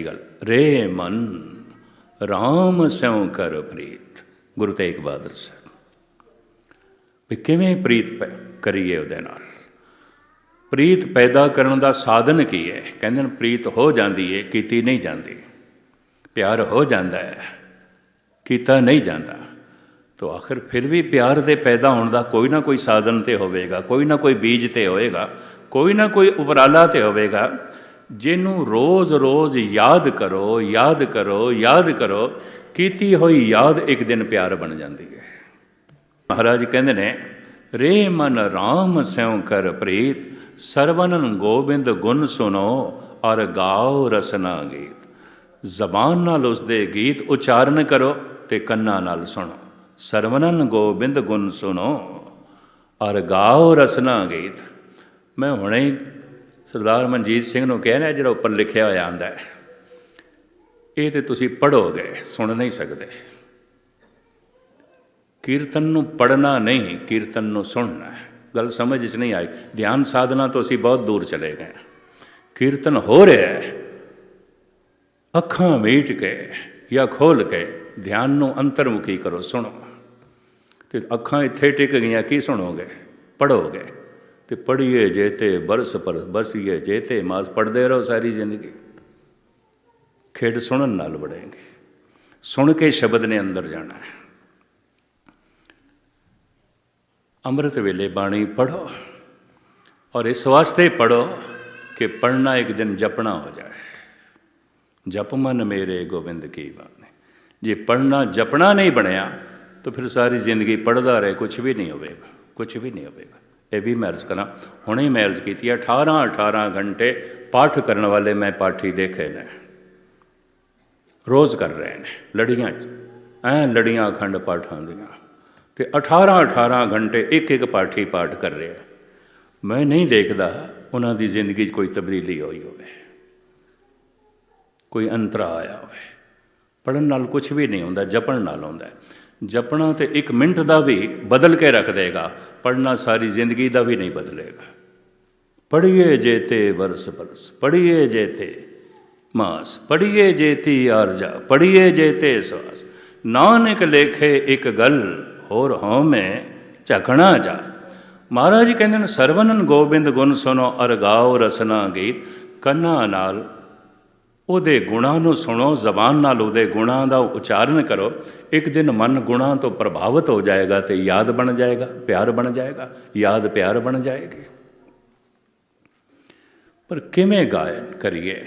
ਇਹ ਗੱਲ। ਰੇ ਮਨ RAM ਸਿਉ ਕਰ ਪ੍ਰੀਤ। ਗੁਰੂ ਤੇਗ ਬਹਾਦਰ ਸਾਹਿਬ। ਵੀ ਕਿਵੇਂ ਪ੍ਰੀਤ ਕਰੀਏ ਉਹਦੇ ਨਾਲ? ਪ੍ਰੀਤ ਪੈਦਾ ਕਰਨ ਦਾ ਸਾਧਨ ਕੀ ਹੈ? ਕਹਿੰਦੇ ਨੇ ਪ੍ਰੀਤ ਹੋ ਜਾਂਦੀ ਹੈ ਕੀਤੀ ਨਹੀਂ ਜਾਂਦੀ। ਪਿਆਰ ਹੋ ਜਾਂਦਾ ਹੈ, ਕੀਤਾ ਨਹੀਂ ਜਾਂਦਾ। ਤੋ ਆਖਰ ਫਿਰ ਵੀ ਪਿਆਰ ਦੇ ਪੈਦਾ ਹੋਣ ਦਾ ਕੋਈ ਨਾ ਕੋਈ ਸਾਧਨ ਤੇ ਹੋਵੇਗਾ, ਕੋਈ ਨਾ ਕੋਈ ਬੀਜ ਤੇ ਹੋਵੇਗਾ, ਕੋਈ ਨਾ ਕੋਈ ਉਪਰਾਲਾ ਤੇ ਹੋਵੇਗਾ। ਜਿਹਨੂੰ ਰੋਜ਼-ਰੋਜ਼ ਯਾਦ ਕਰੋ ਯਾਦ ਕਰੋ ਯਾਦ ਕਰੋ, ਕੀਤੀ ਹੋਈ ਯਾਦ ਇੱਕ ਦਿਨ ਪਿਆਰ ਬਣ ਜਾਂਦੀ ਹੈ। ਮਹਾਰਾਜ ਕਹਿੰਦੇ ਨੇ, ਰੇ ਮਨ RAM ਸਿਉ ਕਰ ਪ੍ਰੀਤ ਸਰਵਨਨ ਗੋਬਿੰਦ ਗੁਣ ਸੁਨੋ ਔਰ ਗਾਓ ਰਸਨਾ ਗੀਤ। ਜ਼ਬਾਨ ਨਾਲ ਉਸ ਦੇ ਗੀਤ ਉਚਾਰਨ ਕਰੋ ਤੇ ਕੰਨਾਂ ਨਾਲ ਸੁਣੋ। ਸਰਵਨਨ ਗੋਬਿੰਦ ਗੁਣ ਸੁਣੋ ਔਰ ਗਾਓ ਰਸਨਾ ਗੀਤ। ਮੈਂ ਹੁਣੇ ਸਰਦਾਰ ਮਨਜੀਤ ਸਿੰਘ ਨੂੰ ਕਹਿਣਾ ਜਿਹੜਾ ਉੱਪਰ ਲਿਖਿਆ ਹੋਇਆ ਆਂਦਾ ਹੈ, ਇਹ ਤੇ ਤੁਸੀਂ ਪੜੋਗੇ ਸੁਣ ਨਹੀਂ ਸਕਦੇ। ਕੀਰਤਨ ਨੂੰ ਪੜਨਾ ਨਹੀਂ, ਕੀਰਤਨ ਨੂੰ ਸੁਣਨਾ ਹੈ। ਗੱਲ ਸਮਝ ਚ ਨਹੀਂ ਆਈ। ਧਿਆਨ ਸਾਧਨਾ ਤੋਂ ਅਸੀਂ ਬਹੁਤ ਦੂਰ ਚਲੇ ਗਏ। ਕੀਰਤਨ ਹੋ ਰਿਹਾ ਹੈ। ਅੱਖਾਂ ਮੀਟ ਕੇ ਜਾਂ ਖੋਲ ਕੇ ਧਿਆਨ ਨੂੰ ਅੰਤਰਮੁਖੀ ਕਰੋ, ਸੁਣੋ। ਤੇ ਅੱਖਾਂ ਇੱਥੇ ਟਿਕ ਗਈਆਂ, ਕੀ ਸੁਣੋਗੇ? ਪੜੋਗੇ ਤੇ ਪੜ੍ਹੀਏ ਜੇਤੇ ਬਰਸ ਪਰ ਬਸੀਏ ਜੇਤੇ ਮਾਸ ਪੜਦੇ ਰਹੋ ਸਾਰੀ ਜ਼ਿੰਦਗੀ। ਖੇਡ ਸੁਣਨ ਨਾਲ ਬੜੇਗੀ ਸੁਣ ਕੇ ਸ਼ਬਦ ਨੇ ਅੰਦਰ ਜਾਣਾ ਹੈ। ਅੰਮ੍ਰਿਤ ਵੇਲੇ ਬਾਣੀ ਪੜੋ ਔਰ ਇਸ ਵਾਸਤੇ ਪੜੋ ਕਿ ਪੜਨਾ ਇੱਕ ਦਿਨ ਜਪਣਾ ਹੋ ਜਾਏ। ਜਪ ਮਨ ਮੇਰੇ ਗੋਬਿੰਦ ਕੀ ਬਾਣੀ। ਜੇ ਪੜਨਾ ਜਪਣਾ ਨਹੀਂ ਬਣਿਆ ਤਾਂ ਫਿਰ ਸਾਰੀ ਜ਼ਿੰਦਗੀ ਪੜਦਾ ਰਹੇ ਕੁਝ ਵੀ ਨਹੀਂ ਹੋਵੇਗਾ ਕੁਝ ਵੀ ਨਹੀਂ ਹੋਵੇਗਾ। ਇਹ ਵੀ ਮੈਰਜ਼ ਕਰਾਂ, ਹੁਣੇ ਮੈਂ ਕੀਤੀ ਹੈ 18 18 ਘੰਟੇ ਪਾਠ ਕਰਨ ਵਾਲੇ ਮੈਂ ਪਾਠੀ ਦੇਖੇ ਨੇ। ਰੋਜ਼ ਕਰ ਰਹੇ ਨੇ, ਲੜੀਆਂ 'ਚ, ਐ ਲੜੀਆਂ ਅਖੰਡ ਪਾਠਾਂ ਦੀਆਂ। ਤੇ 18 18 ਘੰਟੇ ਇੱਕ ਇੱਕ ਪਾਠੀ ਪਾਠ ਕਰ ਰਿਹਾ। ਮੈਂ ਨਹੀਂ ਦੇਖਦਾ ਉਹਨਾਂ ਦੀ ਜ਼ਿੰਦਗੀ 'ਚ ਕੋਈ ਤਬਦੀਲੀ ਹੋਈ ਹੋਵੇ, ਕੋਈ ਅੰਤਰਾ ਆਇਆ ਹੋਵੇ। ਪੜਨ ਨਾਲ ਕੁਝ ਵੀ ਨਹੀਂ ਹੁੰਦਾ, ਜਪਣ ਨਾਲ ਹੁੰਦਾ। ਜਪਣਾ ਤੇ ਇੱਕ ਮਿੰਟ ਦਾ ਵੀ ਬਦਲ ਕੇ ਰੱਖ ਦੇਗਾ ਪੜਨਾ ਸਾਰੀ ਜ਼ਿੰਦਗੀ ਦਾ ਵੀ ਨਹੀਂ ਬਦਲੇਗਾ। ਪੜੀਏ ਜੇਤੇ ਵਰਸ ਬਰਸ ਪੜੀਏ ਜੇਤੇ ਮਾਸ ਪੜੀਏ ਜੇਤੀ ਆਰਜਾ ਪੜੀਏ ਜੇਤੇ ਸਵਾਸ। ਨਾਨਕ ਲੇਖੇ ਇੱਕ ਗੱਲ ਹੋਰ ਹਉਮੈ ਝਕਣਾ ਜਾ। ਮਹਾਰਾਜ ਕਹਿੰਦੇ ਨੇ, ਸਰਵਨਨ ਗੋਬਿੰਦ ਗੁਣ ਸੁਨੋ ਅਰਗਾਓ ਰਸਨਾ ਗੀਤ, ਕੰਨਾਂ ਨਾਲ ਉਹਦੇ ਗੁਣਾਂ ਨੂੰ ਸੁਣੋ, ਜ਼ਬਾਨ ਨਾਲ ਉਹਦੇ ਗੁਣਾਂ ਦਾ ਉਚਾਰਨ ਕਰੋ। ਇੱਕ ਦਿਨ ਮਨ ਗੁਣਾਂ ਤੋਂ ਪ੍ਰਭਾਵਿਤ ਹੋ ਜਾਏਗਾ ਤੇ ਯਾਦ ਬਣ ਜਾਏਗਾ, ਪਿਆਰ ਬਣ ਜਾਏਗਾ, ਯਾਦ ਪਿਆਰ ਬਣ ਜਾਏਗੀ। ਪਰ ਕਿਵੇਂ ਗਾਇਨ ਕਰੀਏ?